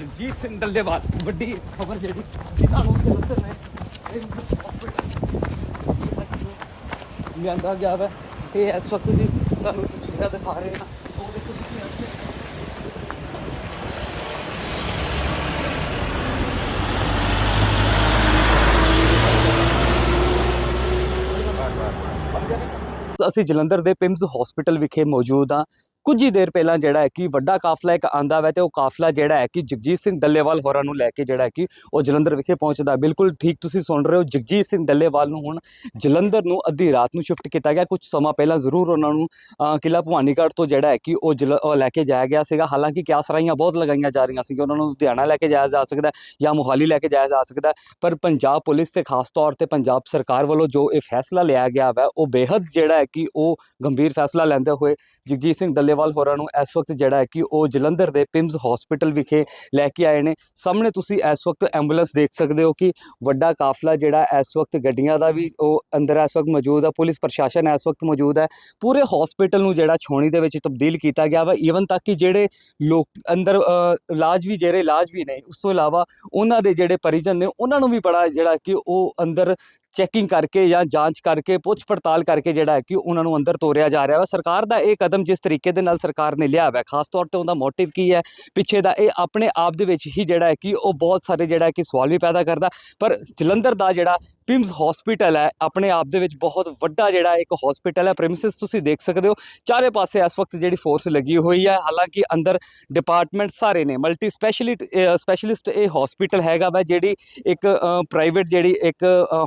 ਜਗਜੀਤ ਸਿੰਘ ਡੱਲੇਵਾਲ ਵੱਡੀ ਖਬਰ ਜਿਹੜੀ ਜਿਨ੍ਹਾਂ ਨੂੰ ਜਲੰਧਰ ਨੇ ਲਿਆਂਦਾ ਗਿਆ ਵਾ। ਇਹ ਇਸ ਵਕਤ ਜੀ ਤੁਹਾਨੂੰ ਤਸਵੀਰਾਂ ਦਿਖਾ ਰਹੇ ਹਾਂ। ਉਹ ਦੇਖੋ ਤੁਸੀਂ ਇੱਥੇ। ਅਸੀਂ ਜਲੰਧਰ ਦੇ ਪਿੰਮਸ ਹਸਪੀਟਲ ਵਿਖੇ ਮੌਜੂਦ ਹਾਂ। ਕੁਝ ਹੀ ਦੇਰ ਪਹਿਲਾਂ ਜਿਹੜਾ ਹੈ ਕਿ ਵੱਡਾ ਕਾਫਲਾ ਇੱਕ ਆਂਦਾ ਵਾ ਤੇ ਉਹ ਕਾਫਲਾ ਜਿਹੜਾ ਹੈ ਕਿ ਜਗਜੀਤ ਸਿੰਘ ਡੱਲੇਵਾਲ ਹੋਰਾਂ ਨੂੰ ਲੈ ਕੇ ਜਿਹੜਾ ਹੈ ਕਿ ਉਹ ਜਲੰਧਰ ਵਿਖੇ ਪਹੁੰਚਦਾ। ਬਿਲਕੁਲ ਠੀਕ ਤੁਸੀਂ ਸੁਣ ਰਹੇ ਹੋ ਜਗਜੀਤ ਸਿੰਘ ਡੱਲੇਵਾਲ ਨੂੰ ਹੁਣ ਜਲੰਧਰ ਨੂੰ ਅੱਧੀ ਰਾਤ ਨੂੰ ਸ਼ਿਫਟ ਕੀਤਾ ਗਿਆ। ਕੁਝ ਸਮਾਂ ਪਹਿਲਾਂ ਜ਼ਰੂਰ ਉਹਨਾਂ ਨੂੰ ਅ, ਕਿਲ੍ਹਾ ਭਵਾਨੀਗੜ੍ਹ ਤੋਂ ਜਿਹੜਾ ਹੈ ਕਿ ਉਹ ਜਲ- ਲੈ ਕੇ ਜਾਇਆ ਗਿਆ ਸੀਗਾ। ਹਾਲਾਂਕਿ ਕਿਆਸਰਾਈਆਂ ਬਹੁਤ ਲਗਾਈਆਂ ਜਾ ਰਹੀਆਂ ਸੀ ਕਿ ਉਹਨਾਂ ਨੂੰ ਲੁਧਿਆਣਾ ਲੈ ਕੇ ਜਾਇਆ ਜਾ ਸਕਦਾ ਜਾਂ ਮੋਹਾਲੀ ਲੈ ਕੇ ਜਾਇਆ ਜਾ ਸਕਦਾ ਪਰ ਪੰਜਾਬ ਪੁਲਿਸ ਤੇ ਖਾਸ ਤੌਰ ਤੇ ਪੰਜਾਬ ਸਰਕਾਰ ਵੱਲੋਂ ਜੋ ਇਹ ਫੈਸਲਾ ਲਿਆ ਗਿਆ ਵਾ ਉਹ ਬੇहद ਜਿਹੜਾ ਹੈ ਕਿ ਉਹ ਗੰਭੀਰ ਫੈਸਲਾ ਲੈਂਦੇ ਹੋਏ ਜਗਜੀਤ ਸਿੰਘ ਡੱਲੇਵਾਲ ਹੋਰਾਂ ਨੂੰ ਇਸ ਵਕਤ ਜਿਹੜਾ ਹੈ ਕਿ ਉਹ ਜਲੰਧਰ ਦੇ ਪਿੰਮਸ ਹਸਪੀਟਲ ਵਿਖੇ ਲੈ ਕੇ ਆਏ ਨੇ। ਸਾਹਮਣੇ ਤੁਸੀਂ ਇਸ ਵਕਤ ਐਂਬੂਲੈਂਸ ਦੇਖ ਸਕਦੇ ਹੋ ਕਿ ਵੱਡਾ ਕਾਫਲਾ ਜਿਹੜਾ ਇਸ ਵਕਤ ਗੱਡੀਆਂ ਦਾ ਵੀ ਉਹ ਅੰਦਰ ਇਸ ਵਕਤ ਮੌਜੂਦ ਹੈ ਪੁਲਿਸ ਪ੍ਰਸ਼ਾਸਨ ਇਸ ਵਕਤ ਮੌਜੂਦ ਹੈ ਪੂਰੇ ਹਸਪੀਟਲ ਨੂੰ ਜਿਹੜਾ ਛੋਣੀ ਦੇ ਵਿੱਚ ਤਬਦੀਲ ਕੀਤਾ ਗਿਆ ਵਾ। ਈਵਨ ਤੱਕ ਕਿ ਜਿਹੜੇ ਲੋਕ ਅੰਦਰ ਇਲਾਜ ਵੀ ਜਿਹੜੇ ਇਲਾਜ ਵੀ ਨੇ, ਉਸ ਤੋਂ ਇਲਾਵਾ ਉਹਨਾਂ ਦੇ ਜਿਹੜੇ ਪਰਿਜਨ ਨੇ, ਉਹਨਾਂ ਨੂੰ ਵੀ ਬੜਾ ਜਿਹੜਾ ਕਿ ਉਹ ਅੰਦਰ ਚੈਕਿੰਗ ਕਰਕੇ ਜਾਂ ਜਾਂਚ ਕਰਕੇ, ਪੁੱਛ ਪੜਤਾਲ ਕਰਕੇ ਜਿਹੜਾ ਹੈ ਕਿ ਉਹਨਾਂ ਨੂੰ ਅੰਦਰ ਤੋਰਿਆ ਜਾ ਰਿਹਾ ਵਾ। ਸਰਕਾਰ ਦਾ ਇਹ ਕਦਮ ਜਿਸ ਤਰੀਕੇ ਦੇ ਨਾਲ ਸਰਕਾਰ ਨੇ ਲਿਆ ਵਾ, ਖਾਸ ਤੌਰ ਤੇ ਉਹਦਾ ਮੋਟਿਵ ਕੀ ਹੈ, ਪਿੱਛੇ ਦਾ ਇਹ ਆਪਣੇ ਆਪ ਦੇ ਵਿੱਚ ਹੀ ਜਿਹੜਾ ਹੈ ਕਿ ਉਹ ਬਹੁਤ ਸਾਰੇ ਜਿਹੜਾ ਕਿ ਸਵਾਲ ਵੀ ਪੈਦਾ ਕਰਦਾ। ਪਰ ਜਲੰਧਰ ਦਾ ਜਿਹੜਾ ਪਿਮਸ ਹਸਪੀਟਲ ਹੈ, ਆਪਣੇ ਆਪ ਦੇ ਵਿੱਚ ਬਹੁਤ ਵੱਡਾ ਜਿਹੜਾ ਇੱਕ ਹਸਪੀਟਲ ਹੈ। ਪ੍ਰੈਮਿਸਿਸ ਤੁਸੀਂ ਦੇਖ ਸਕਦੇ ਹੋ, ਚਾਰੇ ਪਾਸੇ ਇਸ ਵਕਤ ਜਿਹੜੀ ਫੋਰਸ ਲੱਗੀ ਹੋਈ ਹੈ। ਹਾਲਾਂਕਿ ਅੰਦਰ ਡਿਪਾਰਟਮੈਂਟ ਸਾਰੇ ਨੇ ਮਲਟੀ ਸਪੈਸ਼ਲਿਟ ਸਪੈਸ਼ਲਿਸਟ ਇਹ ਹਸਪੀਟਲ ਹੈਗਾ ਵਾ, ਜਿਹੜੀ ਇੱਕ ਪ੍ਰਾਈਵੇਟ ਜਿਹੜੀ ਇੱਕ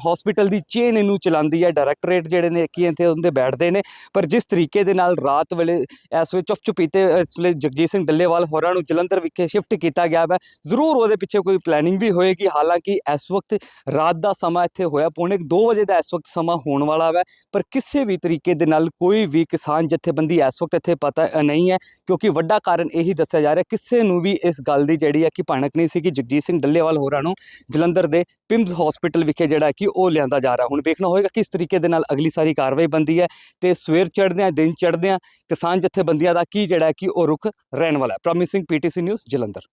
ਹਸਪੀਟਲ ਦੀ ਚੇਨ ਇਹਨੂੰ ਚਲਾਉਂਦੀ ਹੈ ਡਾਇਰੈਕਟੋਰੇਟ ਜਿਹੜੇ ਨੇ ਕੀ ਇੱਥੇ ਉਹਦੇ ਬੈਠਦੇ ਨੇ। ਪਰ ਜਿਸ ਤਰੀਕੇ ਦੇ ਨਾਲ ਰਾਤ ਵੇਲੇ ਇਸ ਵੇਲੇ ਚੁੱਪ ਚੁਪੀਤੇ ਇਸ ਵੇਲੇ ਜਗਜੀਤ ਸਿੰਘ ਡੱਲੇਵਾਲ ਹੋਰਾਂ ਨੂੰ ਜਲੰਧਰ ਵਿਖੇ ਸ਼ਿਫਟ ਕੀਤਾ ਗਿਆ ਵਾ। ਜ਼ਰੂਰ ਉਹਦੇ ਪਿੱਛੇ ਕੋਈ ਪਲੈਨਿੰਗ ਵੀ ਹੋਏਗੀ। ਹਾਲਾਂਕਿ ਇਸ ਵਕਤ ਰਾਤ ਦਾ ਸਮਾਂ ਇੱਥੇ ਹੋਇਆ, ਪੌਣੇ 2 ਵਜੇ ਦਾ ਇਸ ਵਕਤ ਸਮਾਂ ਹੋਣ ਵਾਲਾ ਵਾ। ਪਰ ਕਿਸੇ ਵੀ ਤਰੀਕੇ ਦੇ ਨਾਲ ਕੋਈ ਵੀ ਕਿਸਾਨ ਜਥੇਬੰਦੀ ਇਸ ਵਕਤ ਇੱਥੇ ਪਤਾ ਨਹੀਂ ਹੈ। ਕਿਉਂਕਿ ਵੱਡਾ ਕਾਰਨ ਇਹੀ ਦੱਸਿਆ ਜਾ ਰਿਹਾ, ਕਿਸੇ ਨੂੰ ਵੀ ਇਸ ਗੱਲ ਦੀ ਜਿਹੜੀ ਹੈ ਕਿ ਭਣਕ ਨਹੀਂ ਸੀ ਕਿ ਜਗਜੀਤ ਸਿੰਘ ਡੱਲੇਵਾਲ ਹੋਰਾਂ ਨੂੰ ਜਲੰਧਰ ਦੇ ਪਿੰਮਸ ਹਸਪੀਟਲ ਵਿਖੇ ਜਿਹੜਾ ਕਿ ਉਹ ਲਿਆਂਦਾ ਜਾ ਰਿਹਾ। ਹੁਣ ਵੇਖਣਾ ਹੋਏਗਾ ਕਿਸ ਤਰੀਕੇ ਦੇ ਨਾਲ ਅਗਲੀ ਸਾਰੀ ਕਾਰਵਾਈ ਬੰਦੀ ਹੈ ਤੇ ਸਵੇਰ ਚੜ੍ਹਦਿਆਂ ਦਿਨ ਚੜ੍ਹਦੇ ਚੜ੍ਹਦਿਆਂ ਕਿਸਾਨ ਜਥੇਬੰਦੀਆਂ ਦਾ ਕੀ ਜਿਹੜਾ ਕਿ ਉਹ ਰੁਖ ਰਹਿਣ ਵਾਲਾ ਹੈ। Promising PTC news, Jalandhar.